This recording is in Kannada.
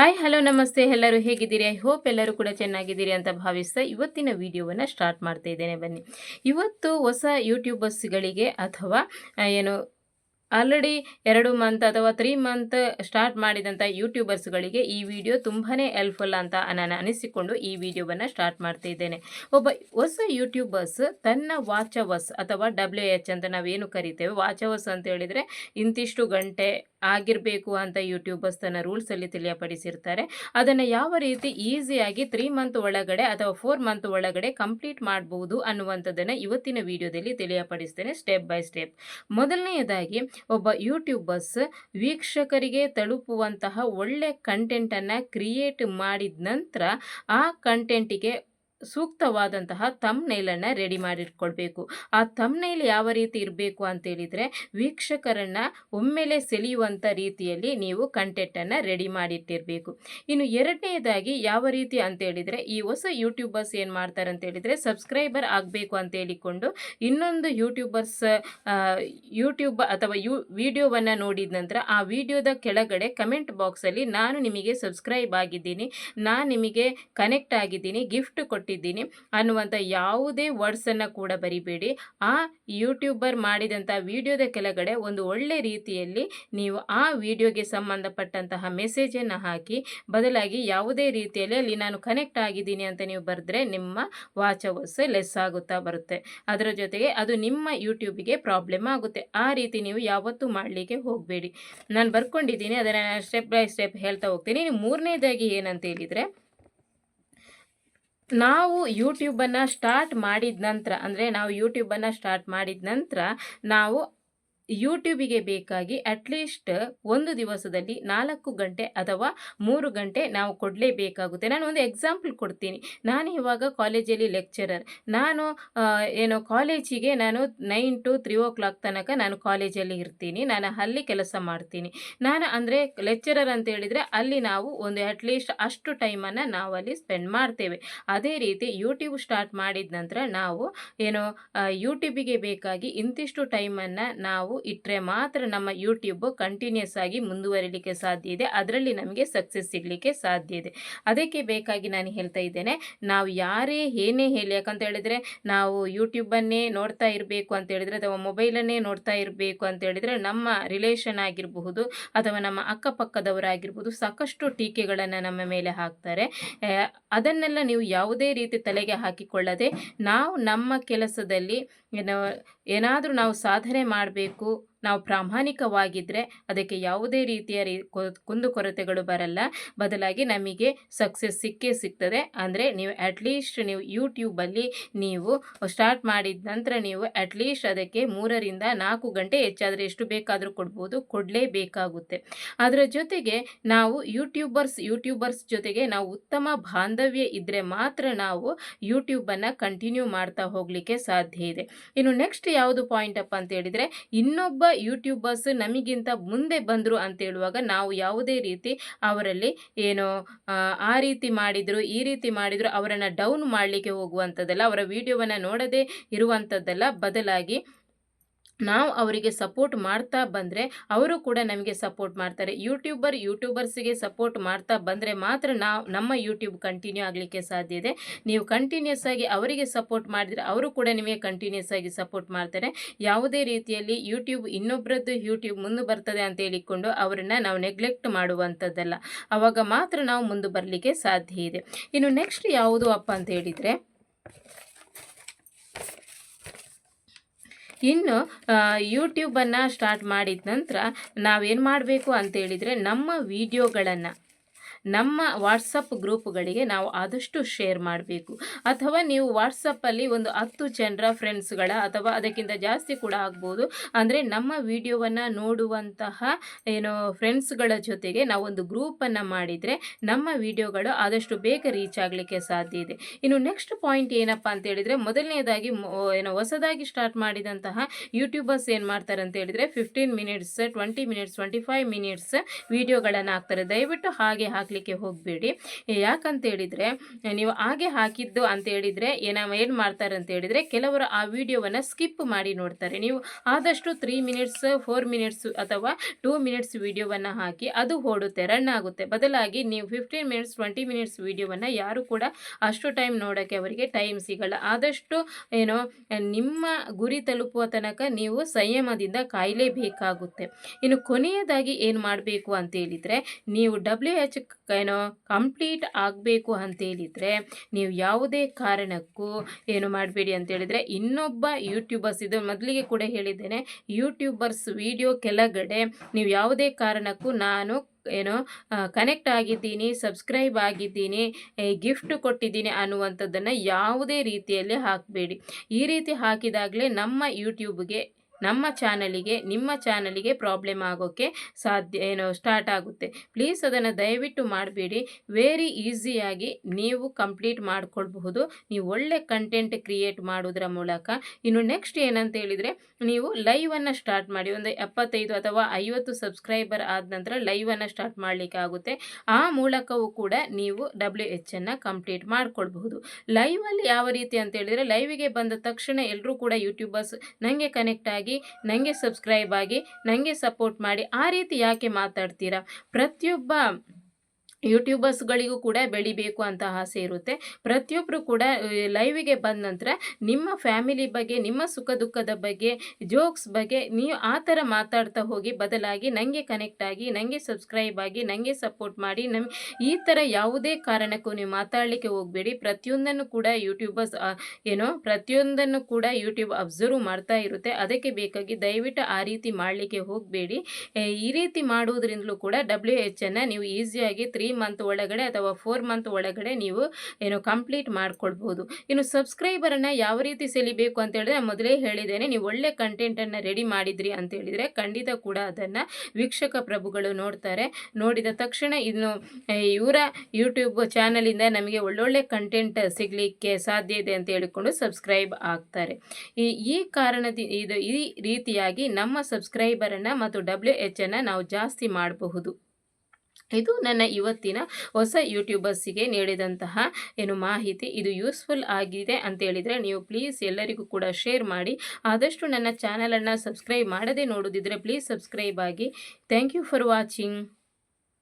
ಹಾಯ್ ಹಲೋ ನಮಸ್ತೆ. ಎಲ್ಲರೂ ಹೇಗಿದ್ದೀರಿ? ಐ ಹೋಪ್ ಎಲ್ಲರೂ ಕೂಡ ಚೆನ್ನಾಗಿದ್ದೀರಿ ಅಂತ ಭಾವಿಸ್ತಾ ಇವತ್ತಿನ ವಿಡಿಯೋವನ್ನು ಸ್ಟಾರ್ಟ್ ಮಾಡ್ತಾ ಇದ್ದೇನೆ. ಬನ್ನಿ. ಇವತ್ತು ಹೊಸ ಯೂಟ್ಯೂಬರ್ಸ್ಗಳಿಗೆ ಅಥವಾ ಏನು ಆಲ್ರೆಡಿ ಎರಡು ಮಂತ್ ಅಥವಾ ತ್ರೀ ಮಂತ್ ಸ್ಟಾರ್ಟ್ ಮಾಡಿದಂಥ ಯೂಟ್ಯೂಬರ್ಸ್ಗಳಿಗೆ ಈ ವಿಡಿಯೋ ತುಂಬಾ ಹೆಲ್ಪ್ಫುಲ್ ಅಂತ ನಾನು ಅನಿಸಿಕೊಂಡು ಈ ವಿಡಿಯೋವನ್ನು ಸ್ಟಾರ್ಟ್ ಮಾಡ್ತಿದ್ದೇನೆ ಒಬ್ಬ ಹೊಸ ಯೂಟ್ಯೂಬರ್ಸ್ ತನ್ನ ವಾಚವಸ್ ಅಥವಾ ಡಬ್ಲ್ಯೂ ಎಚ್ ಅಂತ ನಾವೇನು ಕರಿತೇವೆ ವಾಚವಸ್ ಅಂತ ಹೇಳಿದರೆ ಇಂತಿಷ್ಟು ಗಂಟೆ ಆಗಿರಬೇಕು ಅಂತ ಯೂಟ್ಯೂಬರ್ಸ್ ತನ್ನ ರೂಲ್ಸಲ್ಲಿ ತಿಳಿಯಪಡಿಸಿರ್ತಾರೆ. ಅದನ್ನು ಯಾವ ರೀತಿ ಈಸಿಯಾಗಿ ತ್ರೀ ಮಂತ್ ಒಳಗಡೆ ಅಥವಾ ಫೋರ್ ಮಂತ್ ಒಳಗಡೆ ಕಂಪ್ಲೀಟ್ ಮಾಡ್ಬೋದು ಅನ್ನುವಂಥದ್ದನ್ನು ಇವತ್ತಿನ ವಿಡಿಯೋದಲ್ಲಿ ತಿಳಿಯಪಡಿಸ್ತೇನೆ ಸ್ಟೆಪ್ ಬೈ ಸ್ಟೆಪ್ ಮೊದಲನೆಯದಾಗಿ ಒಬ್ಬ ಯೂಟ್ಯೂಬರ್ಸ್ ವೀಕ್ಷಕರಿಗೆ ತಲುಪುವಂತಹ ಒಳ್ಳೆ ಕಂಟೆಂಟನ್ನು ಕ್ರಿಯೇಟ್ ಮಾಡಿದ ನಂತರ ಆ ಕಂಟೆಂಟಿಗೆ ಸೂಕ್ತವಾದಂತಹ ತಮ್ನೈಲನ್ನು ರೆಡಿ ಮಾಡಿಟ್ಕೊಳ್ಬೇಕು ಆ ತಮ್ನೈಲ್ ಯಾವ ರೀತಿ ಇರಬೇಕು ಅಂತೇಳಿದರೆ ವೀಕ್ಷಕರನ್ನು ಒಮ್ಮೆಲೆ ಸೆಳೆಯುವಂಥ ರೀತಿಯಲ್ಲಿ ನೀವು ಕಂಟೆಂಟನ್ನು ರೆಡಿ ಮಾಡಿಟ್ಟಿರಬೇಕು. ಇನ್ನು ಎರಡನೇದಾಗಿ ಯಾವ ರೀತಿ ಅಂತೇಳಿದರೆ ಈ ಹೊಸ ಯೂಟ್ಯೂಬರ್ಸ್ ಏನು ಮಾಡ್ತಾರೆ ಅಂತೇಳಿದರೆ ಸಬ್ಸ್ಕ್ರೈಬರ್ ಆಗಬೇಕು ಅಂತ ಹೇಳಿಕೊಂಡು ಇನ್ನೊಂದು ಯೂಟ್ಯೂಬರ್ಸ್ ಯೂಟ್ಯೂಬ್ ಅಥವಾ ಯು, ವಿಡಿಯೋವನ್ನು ನೋಡಿದ ನಂತರ ಆ ವಿಡಿಯೋದ ಕೆಳಗಡೆ ಕಮೆಂಟ್ ಬಾಕ್ಸಲ್ಲಿ ನಾನು ನಿಮಗೆ ಸಬ್ಸ್ಕ್ರೈಬ್ ಆಗಿದ್ದೀನಿ, ನಾನು ನಿಮಗೆ ಕನೆಕ್ಟ್ ಆಗಿದ್ದೀನಿ ಗಿಫ್ಟ್ ಕೊಟ್ಟಿದ್ದೀನಿ ಅನ್ನುವಂಥ ಯಾವುದೇ ವರ್ಡ್ಸನ್ನು ಕೂಡ ಬರಿಬೇಡಿ. ಆ ಯೂಟ್ಯೂಬರ್ ಮಾಡಿದಂಥ ವಿಡಿಯೋದ ಕೆಳಗಡೆ ಒಂದು ಒಳ್ಳೆ ರೀತಿಯಲ್ಲಿ ನೀವು ಆ ವಿಡಿಯೋಗೆ ಸಂಬಂಧಪಟ್ಟಂತಹ ಮೆಸೇಜನ್ನು ಹಾಕಿ, ಬದಲಾಗಿ ಯಾವುದೇ ರೀತಿಯಲ್ಲಿ ಅಲ್ಲಿ ನಾನು ಕನೆಕ್ಟ್ ಆಗಿದ್ದೀನಿ ಅಂತ ನೀವು ಬರೆದ್ರೆ ನಿಮ್ಮ ವಾಚವಸ್ ಲೆಸ್ ಆಗುತ್ತಾ ಬರುತ್ತೆ. ಅದರ ಜೊತೆಗೆ ಅದು ನಿಮ್ಮ ಯೂಟ್ಯೂಬಿಗೆ ಪ್ರಾಬ್ಲಮ್ ಆಗುತ್ತೆ. ಆ ರೀತಿ ನೀವು ಯಾವತ್ತೂ ಮಾಡಲಿಕ್ಕೆ ಹೋಗಬೇಡಿ. ನಾನು ಬರ್ಕೊಂಡಿದ್ದೀನಿ, ಅದನ್ನು ಸ್ಟೆಪ್ ಬೈ ಸ್ಟೆಪ್ ಹೇಳ್ತಾ ಹೋಗ್ತೀನಿ. ಮೂರನೇದಾಗಿ ಏನಂತ ಹೇಳಿದರೆ ನಾವು ಯೂಟ್ಯೂಬನ್ನು ಸ್ಟಾರ್ಟ್ ಮಾಡಿದ ನಂತರ ಅಂದರೆ ನಾವು ಯೂಟ್ಯೂಬನ್ನು ಸ್ಟಾರ್ಟ್ ಮಾಡಿದ ನಂತರ ನಾವು ಯೂಟ್ಯೂಬಿಗೆ ಬೇಕಾಗಿ ಅಟ್ಲೀಸ್ಟ್ ಒಂದು ದಿವಸದಲ್ಲಿ ನಾಲ್ಕು ಗಂಟೆ ಅಥವಾ ಮೂರು ಗಂಟೆ ನಾವು ಕೊಡಲೇಬೇಕಾಗುತ್ತೆ. ನಾನು ಒಂದು ಎಕ್ಸಾಂಪಲ್ ಕೊಡ್ತೀನಿ. ನಾನು ಇವಾಗ ಕಾಲೇಜಲ್ಲಿ ಲೆಕ್ಚರರ್ ನಾನು ಏನು ಕಾಲೇಜಿಗೆ ನಾನು nine to three o'clock ತನಕ ನಾನು ಕಾಲೇಜಲ್ಲಿ ಇರ್ತೀನಿ. ನಾನು ಅಲ್ಲಿ ಕೆಲಸ ಮಾಡ್ತೀನಿ. ನಾನು ಅಂದರೆ ಲೆಕ್ಚರರ್ ಅಂತ ಹೇಳಿದರೆ ಅಲ್ಲಿ ನಾವು ಒಂದು ಅಟ್ಲೀಸ್ಟ್ ಅಷ್ಟು ಟೈಮನ್ನು ಅಲ್ಲಿ ಸ್ಪೆಂಡ್ ಮಾಡ್ತೇವೆ. ಅದೇ ರೀತಿ ಯೂಟ್ಯೂಬ್ ಸ್ಟಾರ್ಟ್ ಮಾಡಿದ ನಂತರ ನಾವು, ಏನು ಯೂಟ್ಯೂಬಿಗೆ ಬೇಕಾಗಿ ಇಂತಿಷ್ಟು ಟೈಮನ್ನು ನಾವು ಇಟ್ಟರೆ ಮಾತ್ರ ನಮ್ಮ ಯೂಟ್ಯೂಬು ಕಂಟಿನ್ಯೂಸ್ ಆಗಿ ಮುಂದುವರಿಲಿಕ್ಕೆ ಸಾಧ್ಯ ಇದೆ. ಅದರಲ್ಲಿ ನಮಗೆ ಸಕ್ಸಸ್ ಸಿಗಲಿಕ್ಕೆ ಸಾಧ್ಯ ಇದೆ. ಅದಕ್ಕೆ ಬೇಕಾಗಿ ನಾನು ಹೇಳ್ತಾ ಇದ್ದೇನೆ, ನಾವು ಯಾರೇ ಏನೇ ಹೇಳಿ, ಯಾಕಂತ ಹೇಳಿದರೆ ನಾವು ಯೂಟ್ಯೂಬನ್ನೇ ನೋಡ್ತಾ ಇರಬೇಕು ಅಂತ ಹೇಳಿದರೆ, ಅಥವಾ ಮೊಬೈಲನ್ನೇ ನೋಡ್ತಾ ಇರಬೇಕು ಅಂತ ಹೇಳಿದರೆ, ನಮ್ಮ ರಿಲೇಷನ್ ಆಗಿರಬಹುದು, ಅಥವಾ ನಮ್ಮ ಅಕ್ಕಪಕ್ಕದವರಾಗಿರ್ಬೋದು ಸಾಕಷ್ಟು ಟೀಕೆಗಳನ್ನು ನಮ್ಮ ಮೇಲೆ ಹಾಕ್ತಾರೆ. ಅದನ್ನೆಲ್ಲ ನೀವು ಯಾವುದೇ ರೀತಿ ತಲೆಗೆ ಹಾಕಿಕೊಳ್ಳದೆ, ನಾವು ನಮ್ಮ ಕೆಲಸದಲ್ಲಿ ಏನಾದರೂ ನಾವು ಸಾಧನೆ ಮಾಡಬೇಕು ನಾವು ಪ್ರಾಮಾಣಿಕವಾಗಿದ್ದರೆ ಅದಕ್ಕೆ ಯಾವುದೇ ರೀತಿಯ ರೀ ಕುಂದುಕೊರತೆಗಳು ಬರಲ್ಲ. ಬದಲಾಗಿ ನಮಗೆ ಸಕ್ಸಸ್ ಸಿಕ್ಕೇ ಸಿಗ್ತದೆ. ಅಂದರೆ ನೀವು ಅಟ್ಲೀಸ್ಟ್ ನೀವು ಯೂಟ್ಯೂಬಲ್ಲಿ ನೀವು ಸ್ಟಾರ್ಟ್ ಮಾಡಿದ ನಂತರ ನೀವು ಅಟ್ಲೀಸ್ಟ್ ಅದಕ್ಕೆ ಮೂರರಿಂದ ನಾಲ್ಕು ಗಂಟೆ ಹೆಚ್ಚಾದರೆ ಎಷ್ಟು ಬೇಕಾದರೂ ಕೊಡ್ಬೋದು. ಕೊಡಲೇಬೇಕಾಗುತ್ತೆ ಅದರ ಜೊತೆಗೆ ನಾವು ಯೂಟ್ಯೂಬರ್ಸ್ ಯೂಟ್ಯೂಬರ್ಸ್ ಜೊತೆಗೆ ನಾವು ಉತ್ತಮ ಬಾಂಧವ್ಯ ಇದ್ದರೆ ಮಾತ್ರ ನಾವು ಯೂಟ್ಯೂಬನ್ನು ಕಂಟಿನ್ಯೂ ಮಾಡ್ತಾ ಹೋಗಲಿಕ್ಕೆ ಸಾಧ್ಯ ಇದೆ. ಇನ್ನು ನೆಕ್ಸ್ಟ್ ಯಾವುದು ಪಾಯಿಂಟ್ ಅಪ್ ಅಂತ ಹೇಳಿದರೆ, ಇನ್ನೊಬ್ಬ ಯೂಟ್ಯೂಬರ್ಸ್ ನಮಗಿಂತ ಮುಂದೆ ಬಂದರು ಅಂತ ಹೇಳುವಾಗ ನಾವು ಯಾವುದೇ ರೀತಿ ಅವರಲ್ಲಿ ಏನು ಆ, ರೀತಿ ಮಾಡಿದರು ಈ ರೀತಿ ಮಾಡಿದರು ಅವರನ್ನು ಡೌನ್ ಮಾಡಲಿಕ್ಕೆ ಹೋಗುವಂಥದ್ದಲ್ಲ ಅವರ ವಿಡಿಯೋವನ್ನು ನೋಡದೇ ಇರುವಂಥದ್ದಲ್ಲ ಬದಲಾಗಿ ನಾವು ಅವರಿಗೆ ಸಪೋರ್ಟ್ ಮಾಡ್ತಾ ಬಂದರೆ ಅವರು ಕೂಡ ನಮಗೆ ಸಪೋರ್ಟ್ ಮಾಡ್ತಾರೆ. ಯೂಟ್ಯೂಬರ್ ಯೂಟ್ಯೂಬರ್ಸಿಗೆ ಸಪೋರ್ಟ್ ಮಾಡ್ತಾ ಬಂದರೆ ಮಾತ್ರ ನಾವು ನಮ್ಮ ಯೂಟ್ಯೂಬ್ ಕಂಟಿನ್ಯೂ ಆಗಲಿಕ್ಕೆ ಸಾಧ್ಯ ಇದೆ. ನೀವು ಕಂಟಿನ್ಯೂಸ್ ಆಗಿ ಅವರಿಗೆ ಸಪೋರ್ಟ್ ಮಾಡಿದರೆ ಅವರು ಕೂಡ ನಿಮಗೆ ಕಂಟಿನ್ಯೂಸ್ ಆಗಿ ಸಪೋರ್ಟ್ ಮಾಡ್ತಾರೆ. ಯಾವುದೇ ರೀತಿಯಲ್ಲಿ ಯೂಟ್ಯೂಬ್ ಇನ್ನೊಬ್ಬರದ್ದು ಯೂಟ್ಯೂಬ್ ಮುಂದೆ ಬರ್ತದೆ ಅಂತ ಹೇಳಿಕೊಂಡು ಅವರನ್ನು ನಾವು ನೆಗ್ಲೆಕ್ಟ್ ಮಾಡುವಂಥದ್ದಲ್ಲ. ಆವಾಗ ಮಾತ್ರ ನಾವು ಮುಂದೆ ಬರಲಿಕ್ಕೆ ಸಾಧ್ಯ ಇದೆ. ಇನ್ನು ನೆಕ್ಸ್ಟ್ ಯಾವುದು ಅಪ್ಪ ಅಂತ ಹೇಳಿದರೆ ಇನ್ನು ಯೂಟ್ಯೂಬನ್ನು ಸ್ಟಾರ್ಟ್ ಮಾಡಿದ ನಂತರ ನಾವೇನು ಮಾಡಬೇಕು ಅಂತೇಳಿದರೆ ನಮ್ಮ ವಿಡಿಯೋಗಳನ್ನು ನಮ್ಮ ವಾಟ್ಸಪ್ ಗ್ರೂಪ್ಗಳಿಗೆ ನಾವು ಆದಷ್ಟು ಶೇರ್ ಮಾಡಬೇಕು. ಅಥವಾ ನೀವು ವಾಟ್ಸಪ್ಪಲ್ಲಿ ಒಂದು ಹತ್ತು ಜನರ ಫ್ರೆಂಡ್ಸ್ಗಳ ಅಥವಾ ಅದಕ್ಕಿಂತ ಜಾಸ್ತಿ ಕೂಡ ಆಗ್ಬೋದು. ಅಂದರೆ ನಮ್ಮ ವಿಡಿಯೋವನ್ನು ನೋಡುವಂತಹ ಏನು ಫ್ರೆಂಡ್ಸ್ಗಳ ಜೊತೆಗೆ ನಾವೊಂದು ಗ್ರೂಪನ್ನು ಮಾಡಿದರೆ ನಮ್ಮ ವಿಡಿಯೋಗಳು ಆದಷ್ಟು ಬೇಗ ರೀಚ್ ಆಗಲಿಕ್ಕೆ ಸಾಧ್ಯ ಇದೆ. ಇನ್ನು ನೆಕ್ಸ್ಟ್ ಪಾಯಿಂಟ್ ಏನಪ್ಪ ಅಂತ ಹೇಳಿದರೆ ಮೊದಲನೇದಾಗಿ ಏನು ಹೊಸದಾಗಿ ಸ್ಟಾರ್ಟ್ ಮಾಡಿದಂತಹ ಯೂಟ್ಯೂಬರ್ಸ್ ಏನು ಮಾಡ್ತಾರೆ ಅಂತ ಹೇಳಿದರೆ fifteen minutes twenty minutes twenty five minutes ವಿಡಿಯೋಗಳನ್ನು ಹಾಕ್ತಾರೆ. ದಯವಿಟ್ಟು ಹಾಗೆ ಹಾಕಿ ಹಾಕಲಿಕ್ಕೆ ಹೋಗಬೇಡಿ. ಯಾಕಂತ ಹೇಳಿದರೆ, ನೀವು ಹಾಗೆ ಹಾಕಿದ್ದು ಅಂತ ಹೇಳಿದರೆ, ಏನ ಏನು ಮಾಡ್ತಾರೆ ಅಂತ ಹೇಳಿದರೆ, ಕೆಲವರು ಆ ವಿಡಿಯೋವನ್ನು ಸ್ಕಿಪ್ ಮಾಡಿ ನೋಡ್ತಾರೆ. ನೀವು ಆದಷ್ಟು ತ್ರೀ ಮಿನಿಟ್ಸ್ ಫೋರ್ ಮಿನಿಟ್ಸ್ ಅಥವಾ ಟೂ ಮಿನಿಟ್ಸ್ ವಿಡಿಯೋವನ್ನು ಹಾಕಿ ಅದು ಓಡುತ್ತೆ ರನ್ ಆಗುತ್ತೆ. ಬದಲಾಗಿ ನೀವು ಫಿಫ್ಟೀನ್ ಮಿನಿಟ್ಸ್ ಟ್ವೆಂಟಿ ಮಿನಿಟ್ಸ್ ವಿಡಿಯೋವನ್ನು ಯಾರು ಕೂಡ ಅಷ್ಟು ಟೈಮ್ ನೋಡೋಕ್ಕೆ ಅವರಿಗೆ ಟೈಮ್ ಸಿಗಲ್ಲ. ಆದಷ್ಟು ಏನೋ ನಿಮ್ಮ ಗುರಿ ತಲುಪುವ ತನಕ ನೀವು ಸಂಯಮದಿಂದ ಕಾಯಲೇಬೇಕಾಗುತ್ತೆ. ಇನ್ನು ಕೊನೆಯದಾಗಿ ಏನು ಮಾಡಬೇಕು ಅಂತ ಹೇಳಿದರೆ, ನೀವು ಡಬ್ಲ್ಯೂ ಎಚ್ ಏನೋ ಕಂಪ್ಲೀಟ್ ಆಗಬೇಕು ಅಂತೇಳಿದರೆ ನೀವು ಯಾವುದೇ ಕಾರಣಕ್ಕೂ ಏನು ಮಾಡಬೇಡಿ ಅಂತೇಳಿದರೆ ಇನ್ನೊಬ್ಬ ಯೂಟ್ಯೂಬರ್ಸ್, ಇದು ಮೊದಲಿಗೆ ಕೂಡ ಹೇಳಿದ್ದೇನೆ, ಯೂಟ್ಯೂಬರ್ಸ್ ವಿಡಿಯೋ ಕೆಳಗಡೆ ನೀವು ಯಾವುದೇ ಕಾರಣಕ್ಕೂ ನಾನು ಏನು ಕನೆಕ್ಟ್ ಆಗಿದ್ದೀನಿ ಸಬ್ಸ್ಕ್ರೈಬ್ ಆಗಿದ್ದೀನಿ ಗಿಫ್ಟ್ ಕೊಟ್ಟಿದ್ದೀನಿ ಅನ್ನುವಂಥದ್ದನ್ನು ಯಾವುದೇ ರೀತಿಯಲ್ಲಿ ಹಾಕಬೇಡಿ. ಈ ರೀತಿ ಹಾಕಿದಾಗಲೇ ನಮ್ಮ ಯೂಟ್ಯೂಬ್ಗೆ ನಮ್ಮ ಚಾನಲಿಗೆ, ನಿಮ್ಮ ಚಾನಲಿಗೆ ಪ್ರಾಬ್ಲಮ್ ಆಗೋಕ್ಕೆ ಸಾಧ್ಯ, ಏನು ಸ್ಟಾರ್ಟ್ ಆಗುತ್ತೆ. ಪ್ಲೀಸ್ ಅದನ್ನು ದಯವಿಟ್ಟು ಮಾಡಬೇಡಿ. ವೆರಿ ಈಸಿಯಾಗಿ ನೀವು ಕಂಪ್ಲೀಟ್ ಮಾಡಿಕೊಳ್ಬಹುದು. ನೀವು ಒಳ್ಳೆ ಕಂಟೆಂಟ್ ಕ್ರಿಯೇಟ್ ಮಾಡೋದ್ರ ಮೂಲಕ. ಇನ್ನು ನೆಕ್ಸ್ಟ್ ಏನಂತ ಹೇಳಿದರೆ, ನೀವು ಲೈವನ್ನು ಸ್ಟಾರ್ಟ್ ಮಾಡಿ, ಒಂದು ಎಪ್ಪತ್ತೈದು ಅಥವಾ ಐವತ್ತು ಸಬ್ಸ್ಕ್ರೈಬರ್ ಆದ ನಂತರ ಲೈವನ್ನು ಸ್ಟಾರ್ಟ್ ಮಾಡಲಿಕ್ಕೆ ಆಗುತ್ತೆ. ಆ ಮೂಲಕವೂ ಕೂಡ ನೀವು ಡಬ್ಲ್ಯೂ ಎಚ್ ಅನ್ನು ಕಂಪ್ಲೀಟ್ ಮಾಡ್ಕೊಳ್ಬಹುದು. ಲೈವಲ್ಲಿ ಯಾವ ರೀತಿ ಅಂತ ಹೇಳಿದರೆ ಲೈವಿಗೆ ಬಂದ ತಕ್ಷಣ ಎಲ್ಲರೂ ಕೂಡ ಯೂಟ್ಯೂಬರ್ಸ್ ನನಗೆ ಕನೆಕ್ಟ್ ಆಗಿ ನನಗೆ ಸಬ್ಸ್ಕ್ರೈಬ್ ಆಗಿ ನನಗೆ ಸಪೋರ್ಟ್ ಮಾಡಿ ಆ ರೀತಿ ಯಾಕೆ ಮಾತಾಡ್ತೀರಾ? ಪ್ರತಿಯೊಬ್ಬ ಯೂಟ್ಯೂಬರ್ಸ್ಗಳಿಗೂ ಕೂಡ ಬೆಳಿಬೇಕು ಅಂತ ಆಸೆ ಇರುತ್ತೆ. ಪ್ರತಿಯೊಬ್ಬರು ಕೂಡ ಲೈವಿಗೆ ಬಂದ ನಂತರ ನಿಮ್ಮ ಫ್ಯಾಮಿಲಿ ಬಗ್ಗೆ, ನಿಮ್ಮ ಸುಖ ದುಃಖದ ಬಗ್ಗೆ, ಜೋಕ್ಸ್ ಬಗ್ಗೆ ನೀವು ಆ ಥರ ಮಾತಾಡ್ತಾ ಹೋಗಿ ಬದಲಾಗಿ ನನಗೆ ಕನೆಕ್ಟ್ ಆಗಿ ನನಗೆ ಸಬ್ಸ್ಕ್ರೈಬ್ ಆಗಿ ನನಗೆ ಸಪೋರ್ಟ್ ಮಾಡಿ ನಮ್ಮ ಈ ಥರ ಯಾವುದೇ ಕಾರಣಕ್ಕೂ ನೀವು ಮಾತಾಡಲಿಕ್ಕೆ ಹೋಗಬೇಡಿ. ಪ್ರತಿಯೊಂದನ್ನು ಕೂಡ ಯೂಟ್ಯೂಬರ್ಸ್ ಏನೋ ಪ್ರತಿಯೊಂದನ್ನು ಕೂಡ ಯೂಟ್ಯೂಬ್ ಅಬ್ಸರ್ವ್ ಮಾಡ್ತಾ ಇರುತ್ತೆ. ಅದಕ್ಕೆ ಬೇಕಾಗಿ ದಯವಿಟ್ಟು ಆ ರೀತಿ ಮಾಡಲಿಕ್ಕೆ ಹೋಗಬೇಡಿ. ಈ ರೀತಿ ಮಾಡುವುದರಿಂದಲೂ ಕೂಡ ಡಬ್ಲ್ಯೂ ಎಚ್ ಅನ್ನು ನೀವು ಈಸಿಯಾಗಿ ತ್ರೀ ಮಂತ್ ಒಳಗಡೆ ಅಥವಾ ಫೋರ್ ಮಂತ್ ಒಳಗಡೆ ನೀವು ಏನು ಕಂಪ್ಲೀಟ್ ಮಾಡ್ಕೊಳ್ಬೋದು. ಇನ್ನು ಸಬ್ಸ್ಕ್ರೈಬರನ್ನು ಯಾವ ರೀತಿ ಸೆಲಿಬೇಕು ಅಂತ ಹೇಳಿದ್ರೆ ಮೊದಲೇ ಹೇಳಿದ್ದೇನೆ, ನೀವು ಒಳ್ಳೆ ಕಂಟೆಂಟನ್ನು ರೆಡಿ ಮಾಡಿದ್ರಿ ಅಂತ ಹೇಳಿದರೆ ಖಂಡಿತ ಕೂಡ ಅದನ್ನು ವೀಕ್ಷಕ ಪ್ರಭುಗಳು ನೋಡ್ತಾರೆ. ನೋಡಿದ ತಕ್ಷಣ ಇನ್ನು ಇವರ ಯೂಟ್ಯೂಬ್ ಚಾನಲಿಂದ ನಮಗೆ ಒಳ್ಳೊಳ್ಳೆ ಕಂಟೆಂಟ್ ಸಿಗಲಿಕ್ಕೆ ಸಾಧ್ಯ ಇದೆ ಅಂತ ಹೇಳಿಕೊಂಡು ಸಬ್ಸ್ಕ್ರೈಬ್ ಆಗ್ತಾರೆ. ಈ ಈ ಕಾರಣದಿ, ಇದು ಈ ರೀತಿಯಾಗಿ ನಮ್ಮ ಸಬ್ಸ್ಕ್ರೈಬರನ್ನು ಮತ್ತು ಡಬ್ಲ್ಯೂ ಎಚ್ ಅನ್ನು ನಾವು ಜಾಸ್ತಿ ಮಾಡಬಹುದು. ಇದು ನನ್ನ ಇವತ್ತಿನ ಹೊಸ ಯೂಟ್ಯೂಬರ್ಸಿಗೆ ನೀಡಿದಂತಹ ಏನು ಮಾಹಿತಿ. ಇದು ಯೂಸ್ಫುಲ್ ಆಗಿದೆ ಅಂತ ಹೇಳಿದರೆ ನೀವು ಪ್ಲೀಸ್ ಎಲ್ಲರಿಗೂ ಕೂಡ ಶೇರ್ ಮಾಡಿ. ಆದಷ್ಟು ನನ್ನ ಚಾನಲನ್ನು ಸಬ್ಸ್ಕ್ರೈಬ್ ಮಾಡದೆ ನೋಡೋದಿದ್ರೆ ಪ್ಲೀಸ್ ಸಬ್ಸ್ಕ್ರೈಬ್ ಆಗಿ. Thank you for watching.